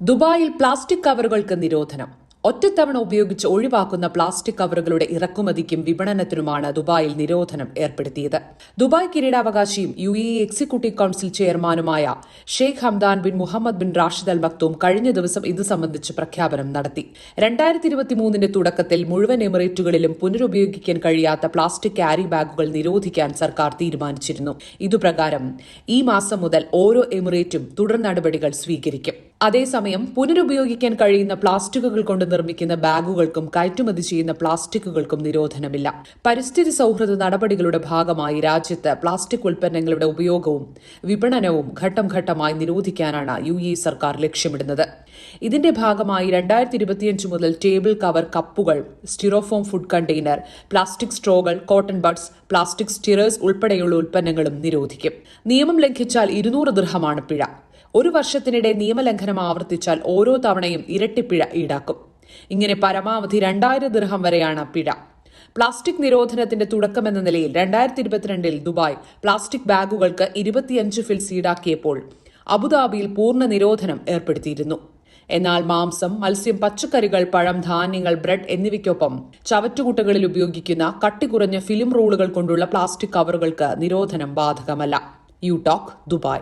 ദുബായിൽ പ്ലാസ്റ്റിക് കവറുകൾക്ക് നിരോധനം. ഒറ്റത്തവണ ഉപയോഗിച്ച് ഒഴിവാക്കുന്ന പ്ലാസ്റ്റിക് കവറുകളുടെ ഇറക്കുമതിക്കും വിപണനത്തിനുമാണ് ദുബായിൽ നിരോധനം ഏർപ്പെടുത്തിയത്. ദുബായ് കിരീടാവകാശിയും യു എ എക്സിക്യൂട്ടീവ് കൌൺസിൽ ചെയർമാനുമായ Sheikh Hamdan bin Mohammed bin Rashid Al Maktoum കഴിഞ്ഞ ദിവസം ഇത് സംബന്ധിച്ച് പ്രഖ്യാപനം നടത്തി. രണ്ടായിരത്തി ഇരുപത്തിമൂന്നിന്റെ തുടക്കത്തിൽ മുഴുവൻ എമിറേറ്റുകളിലും പുനരുപയോഗിക്കാൻ കഴിയാത്ത പ്ലാസ്റ്റിക് ക്യാരി ബാഗുകൾ നിരോധിക്കാൻ സർക്കാർ തീരുമാനിച്ചിരുന്നു. ഇതുപ്രകാരം ഈ മാസം മുതൽ ഓരോ എമിറേറ്റും തുടർ നടപടികൾ സ്വീകരിക്കും. അതേസമയം പുനരുപയോഗിക്കാൻ കഴിയുന്ന പ്ലാസ്റ്റിക്കുകൾ കൊണ്ട് നിർമ്മിക്കുന്ന ബാഗുകൾക്കും കയറ്റുമതി ചെയ്യുന്ന പ്ലാസ്റ്റിക്കുകൾക്കും നിരോധനമില്ല. പരിസ്ഥിതി സൗഹൃദ നടപടികളുടെ ഭാഗമായി രാജ്യത്ത് പ്ലാസ്റ്റിക് ഉൽപ്പന്നങ്ങളുടെ ഉപയോഗവും വിപണനവും ഘട്ടം ഘട്ടമായി നിരോധിക്കാനാണ് യു എ സർക്കാർ ലക്ഷ്യമിടുന്നത്. ഇതിന്റെ ഭാഗമായി രണ്ടായിരത്തി ഇരുപത്തിയഞ്ച് മുതൽ ടേബിൾ കവർ കപ്പുകൾ സ്റ്റിറോഫോം ഫുഡ് കണ്ടെയ്നർ പ്ലാസ്റ്റിക് സ്ട്രോകൾ കോട്ടൺ ബഡ്സ് പ്ലാസ്റ്റിക് സ്റ്റിറേഴ്സ് ഉൾപ്പെടെയുള്ള ഉൽപ്പന്നങ്ങളും നിരോധിക്കും. നിയമം ലംഘിച്ചാൽ ഇരുന്നൂറ് ദൃഹമാണ് പിഴ. ഒരു വർഷത്തിനിടെ നിയമലംഘനം ആവർത്തിച്ചാൽ ഓരോ തവണയും ഇരട്ടിപ്പിഴ ഈടാക്കും. ഇങ്ങനെ പരമാവധി രണ്ടായിരം ദിർഹം വരെയാണ് പിഴ. പ്ലാസ്റ്റിക് നിരോധനത്തിന്റെ തുടക്കമെന്ന നിലയിൽ രണ്ടായിരത്തി ഇരുപത്തിരണ്ടിൽ ദുബായ് പ്ലാസ്റ്റിക് ബാഗുകൾക്ക് ഇരുപത്തിയഞ്ച് ഫിൽസ് ഈടാക്കിയപ്പോൾ അബുദാബിയിൽ പൂർണ നിരോധനം ഏർപ്പെടുത്തിയിരുന്നു. എന്നാൽ മാംസം മത്സ്യം പച്ചക്കറികൾ പഴം ധാന്യങ്ങൾ ബ്രെഡ് എന്നിവയ്ക്കൊപ്പം ചവറ്റുകുട്ടകളിൽ ഉപയോഗിക്കുന്ന കട്ടി കുറഞ്ഞ ഫിലിം റോളുകൾ കൊണ്ടുള്ള പ്ലാസ്റ്റിക് കവറുകൾക്ക് നിരോധനം ബാധകമല്ല. You talk Dubai.